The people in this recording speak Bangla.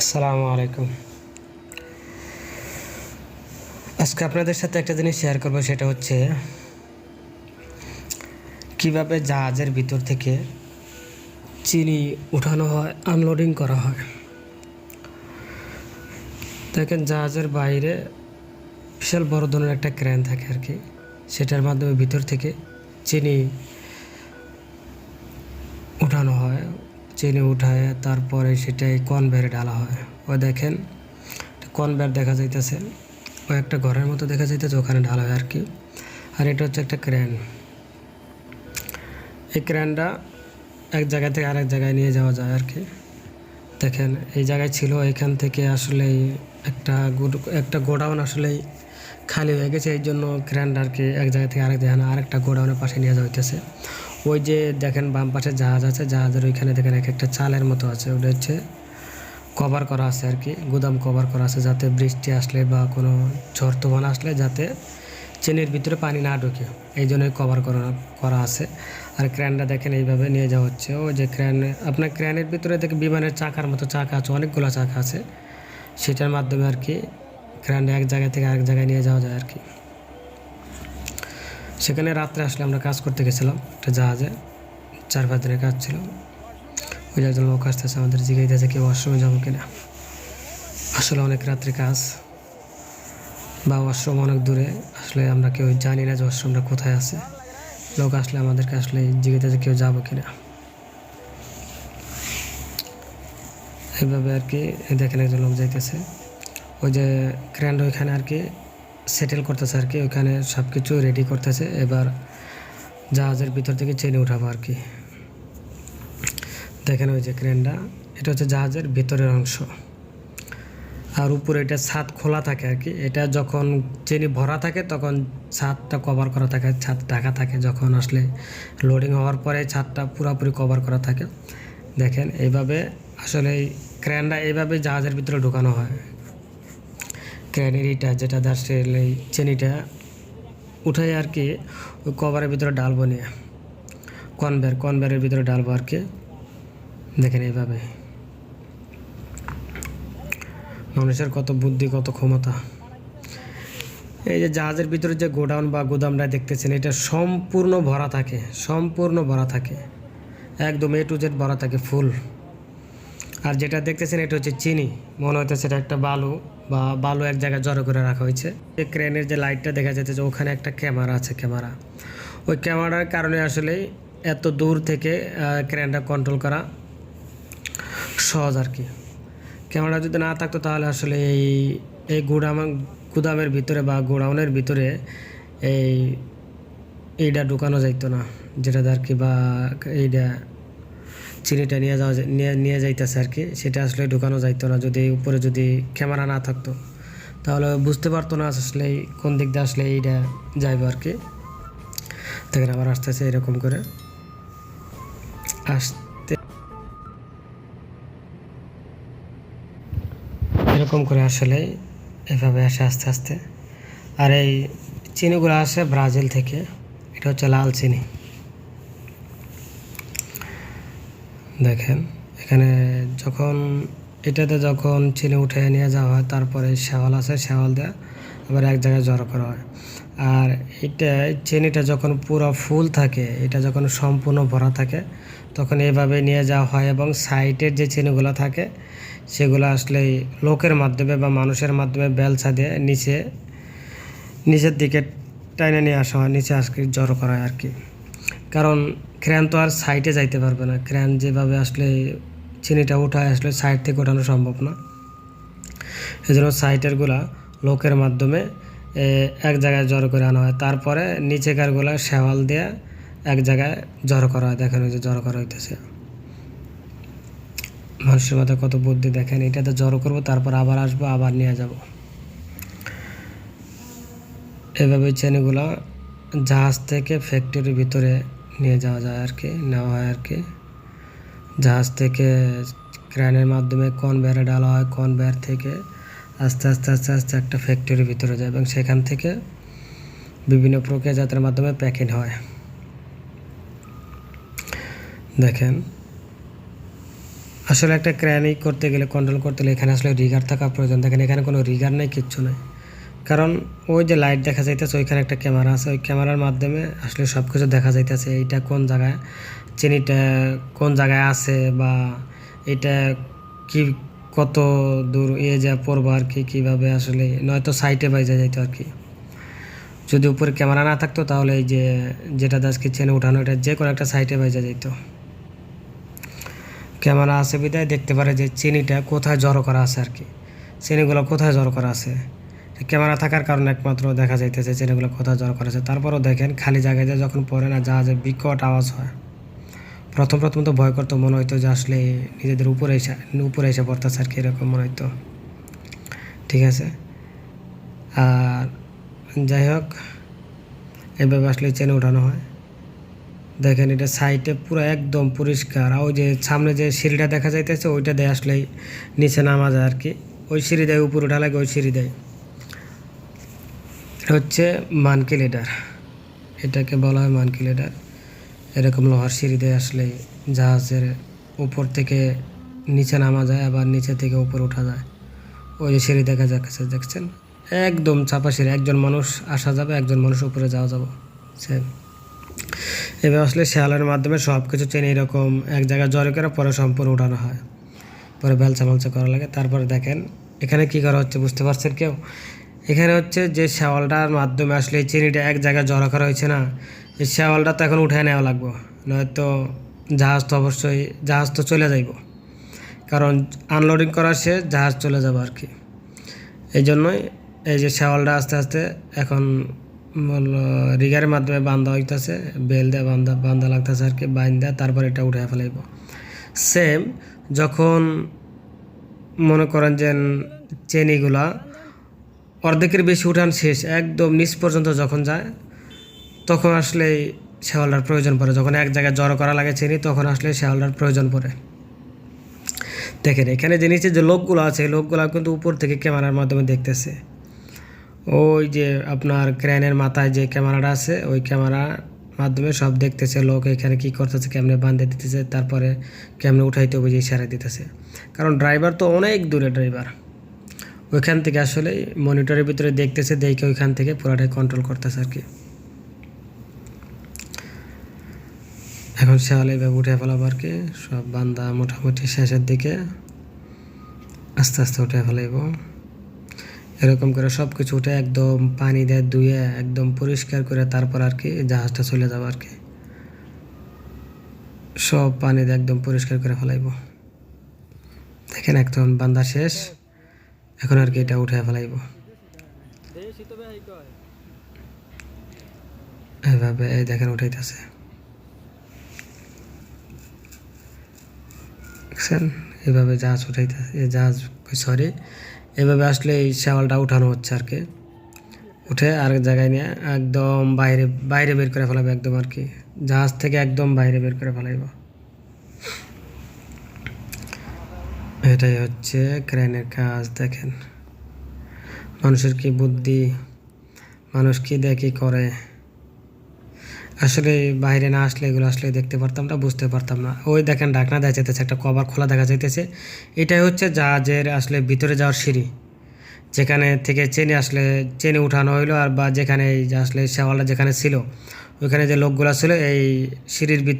আসসালামু আলাইকুম। আজকে আপনাদের সাথে একটা জিনিস শেয়ার করব, সেটা হচ্ছে কীভাবে জাহাজের ভিতর থেকে চিনি উঠানো হয় আনলোডিং করা হয়। দেখেন, জাহাজের বাইরে বিশাল বড় ধরনের একটা ক্রেন থাকে আর কি, সেটার মাধ্যমে ভিতর থেকে চিনি উঠানো হয়। চিনি উঠায়, তারপরে সেটাই কনভেয়ারে ঢালা হয়। ও দেখেন, কনভেয়ার দেখা যাইতেছে ও একটা ঘরের মতো দেখা যাইতেছে, ওখানে ঢালা হয় আর কি। আর এটা হচ্ছে একটা ক্রেন। এই ক্রেনটা এক জায়গা থেকে আরেক জায়গায় নিয়ে যাওয়া যায় আর কি। দেখেন, এই জায়গায় ছিল, এখান থেকে আসলে একটা একটা গোডাউন আসলেই খালি হয়ে গেছে এই জন্য ক্রেনটা আর কি এক জায়গা থেকে আরেক জায়গায় আরেকটা গোডাউনের পাশে নিয়ে যাওয়া হইতেছে। ওই যে দেখেন বাম পাশে জাহাজ আছে, জাহাজের ওইখানে দেখেন এক একটা চালের মতো আছে। ওটা হচ্ছে কভার করা আছে আর কি, গুদাম কভার করা আছে যাতে বৃষ্টি আসলে বা কোনো ঝড় তুফান আসলে যাতে চেনের ভিতরে পানি না ঢুকে। এই জন্যই কভার করা করা আছে। আর ক্র্যানটা দেখেন এইভাবে নিয়ে যাওয়া হচ্ছে। ও যে ক্র্যান আপনার ক্র্যানের ভিতরে দেখে বিমানের চাকার মতো চাকা আছে, অনেকগুলো চাকা আছে। সেটার মাধ্যমে আর কি ক্র্যানটা এক জায়গা থেকে আরেক জায়গায় নিয়ে যাওয়া যায় আর কি। সেখানে রাত্রে আসলে আমরা কাজ করতে গেছিলাম, একটা জাহাজে, চার পাঁচ দিনের কাজ ছিল। ওই একজন লোক আসতেছে, আমাদের জিগাইতেছে কেউ ওয়াশরুমে যাব কিনা? আসলে অনেক রাত্রে কাজ, বা ওয়াশরুম অনেক দূরে, আসলে আমরা কেউ জানি না যে ওয়াশরুমটা কোথায় আছে। লোক আসলে আমাদেরকে আসলে জিগাইতেছে কেউ যাব কিনা? এইভাবে আর কি দেখেন একজন লোক যাইতেছে। ওই যে গ্র্যান্ড ওইখানে আর কি সেটেল করতেছে আর কি, ওইখানে সব কিছু রেডি করতেছে। এবার জাহাজের ভিতর থেকে চেনে উঠাবো আর কি। দেখেন ওই যে ক্রেনটা এটা হচ্ছে জাহাজের ভিতরের অংশ। আর উপরে এটা ছাদ খোলা থাকে আর কি, এটা যখন চিনি ভরা থাকে তখন ছাদটা কভার করা থাকে, ছাদ ঢাকা থাকে। যখন আসলে লোডিং হওয়ার পরে ছাদটা পুরোপুরি কভার করা থাকে। দেখেন, এইভাবে আসলে ক্রেনটা এইভাবে জাহাজের ভিতরে ঢোকানো হয়। ক্রেনের ইটা, যেটা আসলে এই চিনিটা উঠাই আর কি ওই কভারের ভিতরে ডালবো নিয়ে। কনভেয়ার, কনভেয়ারের ভিতরে ডালবো আর কি। দেখেন এইভাবে। মানুষের কত বুদ্ধি, কত ক্ষমতা। এই যে জাহাজের ভিতরে যে গোডাউন বা গোদামটা দেখতেছেন, এটা সম্পূর্ণ ভরা থাকে, সম্পূর্ণ ভরা থাকে। একদম এ টু জেড ভরা থাকে, ফুল। আর যেটা দেখতেছেন এটা হচ্ছে চিনি। মনে হইতেছে এটা একটা বালু বা বালু এক জায়গায় জড়ো করে রাখা হয়েছে। এই ক্রেনের যে লাইটটা দেখা যাচ্ছে যে ওখানে একটা ক্যামেরা আছে, ক্যামেরা। ওই ক্যামেরার কারণে আসলে এত দূর থেকে ক্রেনটা কন্ট্রোল করা সহজ আর কি। ক্যামেরা যদি না থাকতো তাহলে আসলে এই এই গুদাম, গুদামের ভিতরে বা গোডাউনের ভিতরে এই এইটা ঢুকানো যাইতো না। যেটা আর কি বা এইটা চিনিটা নিয়ে যাওয়া নিয়ে নিয়ে যাইতেছে আর কি সেটা আসলে ঢুকানো যাইতো না। যদি উপরে যদি ক্যামেরা না থাকতো। তাহলে বুঝতে পারতো না আসলে কোন দিক দিয়ে আসলে এইটা যাইবে আর কি দেখেন আবার আসতেছে এরকম করে। আসতে এরকম করে আসলে এভাবে আসে আস্তে আস্তে। আর এই চিনিগুলো আসে ব্রাজিল থেকে। এটা হচ্ছে লাল চিনি। দেখেন, এখানে যখন, এটাতে যখন চিনি উঠে নিয়ে যাওয়া হয়, তারপরে শেওয়াল আছে, শেওয়াল দেওয়া আবার এক জায়গায় জড়ো করা হয়। আর এটা, চিনিটা যখন পুরো ফুল থাকে, এটা যখন সম্পূর্ণ ভরা থাকে, তখন এভাবে নিয়ে যাওয়া হয় এবং সাইডের যে চিনিগুলো থাকে, সেগুলো আসলে লোকের মাধ্যমে বা মানুষের মাধ্যমে বেলচা দিয়ে নিচে, নিচের দিকে টাইনে নিয়ে আসা হয়, নিচে আজকে জড়ো করা হয় আর কি। কারণ ক্র্যান তো আর সাইডে যাইতে পারবে না। ক্র্যান যেভাবে আসলে চিনিটা উঠায় আসলে সাইড থেকে ওঠানো সম্ভব না। এই জন্য সাইটেরগুলা লোকের মাধ্যমে এক জায়গায় জড়ো করে আনা হয়। তারপরে নিচেকারগুলা শেওয়াল দিয়ে এক জায়গায় জড়ো করা হয়। দেখেন ওই যে জড়ো করা হইতেছে। মানুষের মাথায় কত বুদ্ধি। দেখেন এটাতে জড়ো করব, তারপর আবার আসব, আবার নিয়ে যাব। এভাবে চেনিগুলো জাহাজ থেকে ফ্যাক্টরির ভিতরে নিয়ে যাওয়া যায় আর কি, নেওয়া হয় আর কি। জাহাজ থেকে ক্রেনের মাধ্যমে কনভেয়ারে ডালা হয় কনভেয়ার থেকে আস্তে আস্তে আস্তে আস্তে একটা ফ্যাক্টরির ভিতরে যায় এবং সেখান থেকে বিভিন্ন প্রক্রিয়াজাতের মাধ্যমে প্যাকেট হয়। দেখেন, আসলে একটা ক্র্যানিক করতে গেলে কন্ট্রোল করতে গেলে এখানে আসলে রিগার থাকা প্রয়োজন। দেখেন, এখানে কোনো রিগার নেই, কিচ্ছু নেই। কারণ ওই যে লাইট দেখা যাইতেছে, ওইখানে একটা ক্যামেরা আছে। ওই ক্যামেরার মাধ্যমে আসলে সব কিছু দেখা যাইতেছে, এইটা কোন জায়গায় চিনিটা কোন জায়গায় আছে বা এটা কি, কত দূর এ যা পড়ব আর কি, কীভাবে আসলে, নয়তো সাইটে বাইজা যাইতো আর কি। যদি উপরে ক্যামেরা না থাকতো, তাহলে এই যে, যেটা আজকে চেনে উঠানো, এটা যে কোনো একটা সাইটে বাইজা যেত ক্যামেরা আছে বিদায়, দেখতে পারে যে চিনিটা কোথায় জড়ো করা আছে আর কি। চিনিগুলো কোথায় জড়ো করা আছে? ক্যামেরা থাকার কারণে একমাত্র দেখা যাইতেছে চিনিগুলো কোথায় জড়ো করেছে। তারপরও দেখেন, খালি জায়গায় যে যখন পড়ে না জাহাজে বিকট আওয়াজ হয়। প্রথম প্রথম তো ভয় করতো, মনে হইতো যে আসলে নিজেদের উপরে এসে উপরে এসে পড়তেছে আর কি, এরকম মনে হইতো। ঠিক আছে? আর যাই হোক, এভাবে আসলে চেনে উঠানো হয়। দেখেন, এটা সাইডে পুরো একদম পরিষ্কার। আর ওই যে সামনে যে সিঁড়িটা দেখা যাইতেছে, ওইটা দিয়ে আসলেই নিচে নামা যায় আর কি। ওই সিঁড়ি দেয় উপরে উঠা লাগে, ওই সিঁড়ি দেয়। এটা হচ্ছে মানকি লিডার। এটাকে বলা হয় মানকি লিডার। এরকম লোহার সিঁড়ি দিয়ে আসলে জাহাজের উপর থেকে নিচে নামা যায়, আবার নিচে থেকে উপরে ওঠা যায়। ওই যে সিঁড়ি দেখা যাচ্ছে, দেখছেন? একদম চাপা সিঁড়ি। একজন মানুষ আসা যাবে, একজন মানুষ উপরে যাওয়া যাবে। সেম এবার আসলে শেয়ালের মাধ্যমে সব কিছু চেনে এরকম এক জায়গায় জড়ো করে পরে সম্পূর্ণ উঠানো হয়। পরে বেলচা মালচা করা লাগে। তারপরে দেখেন, এখানে কি করা হচ্ছে বুঝতে পারছেন কেউ? এখানে হচ্ছে যে শেওয়ালটার মাধ্যমে আসলে এই চিনিটা এক জায়গায় জড়ো করা হয়েছে না, এই শেওয়ালটা তো এখন উঠে নেওয়া লাগবো, নয়তো জাহাজ তো অবশ্যই, জাহাজ তো চলে যাইব। কারণ আনলোডিং করা শেষ জাহাজ চলে যাবে আর কি। এই জন্যই এই যে শেওয়ালটা আস্তে আস্তে এখন রিগারের মাধ্যমে বান্ধা হইতেছে, বেল দিয়ে বান্ধা বান্ধা লাগতেছে আর কি বাইন্দা তারপর এটা উঠে ফেলাইব। সেম যখন মনে করেন যে চেনিগুলা অর্ধেকের বেশি উঠান শেষ, একদম নিচ পর্যন্ত যখন যায়, তখন আসলে শেওয়ালটার প্রয়োজন পড়ে। যখন এক জায়গায় জড়ো করা লাগে চিনি, তখন আসলে শেওয়ালটার প্রয়োজন পড়ে। দেখেন, এখানে যে নিচে যে লোকগুলো আছে লোকগুলো কিন্তু উপর থেকে ক্যামেরার মাধ্যমে দেখতেছে। ওই যে আপনার ক্রেনের মাথায় যে ক্যামেরাটা আছে, ওই ক্যামেরার মাধ্যমে সব দেখতেছে, লোক এখানে কি করতেছে, কেমনে বাঁধে দিতেছে, তারপরে কেমনে উঠাইতে হবে যে ইশারা দিতেছে। কারণ ড্রাইভার তো অনেক দূরে ড্রাইভার ওইখান থেকে আসলে মনিটরের ভিতরে দেখতেছে, দেখে ওইখান থেকে পুরাটাই কন্ট্রোল করতেছে আর কি। এখন শেওয়াল এইভাবে উঠে ফেলাবো আর কি। সব বান্দা মোটামুটি শেষের দিকে আস্তে আস্তে উঠে ফেলাইব। এরকম করে সব কিছু উঠে একদম পানি দিয়ে ধুয়ে একদম পরিষ্কার করে তারপর আর কি জাহাজটা চলে যাব আর কি। সব পানি দিয়ে একদম পরিষ্কার করে ফেলাইব। দেখেন একদম বান্দা শেষ। এখন আর কি এটা উঠে ফেলাইব। এভাবে এই দেখেন উঠাইতেছে। দেখছেন? এভাবে জাহাজ উঠাইতেছে, এই জাহাজ সরি এভাবে আসলে এই শেওয়ালটা উঠানো হচ্ছে আর কি। উঠে আরেক জায়গায় নিয়ে একদম বাইরে বাইরে বের করে ফেলাবে একদম আর কি। জাহাজ থেকে একদম বাইরে বের করে ফেলাইব। এটাই হচ্ছে ক্রেনের কাজ, দেখেন। মানুষের কি বুদ্ধি? মানুষ কি দেখি করে? আসলে বাইরে না আসলে এগুলো আসলে দেখতে পারতাম না, বুঝতে পারতাম না। ওই দেখেন ডাকনা দেখা যাইতেছে, একটা কভার খোলা দেখা যাইতেছে। এটাই হচ্ছে জাহাজের আসলে ভিতরে যাওয়ার সিঁড়ি। যেখানে থেকে চেনে আসলে, চেনে উঠানো হইল আর বা যেখানে আসলে শেওয়ালটা যেখানে ছিল, ওইখানে যে লোকগুলো ছিল, এই সিঁড়ির ভিতরে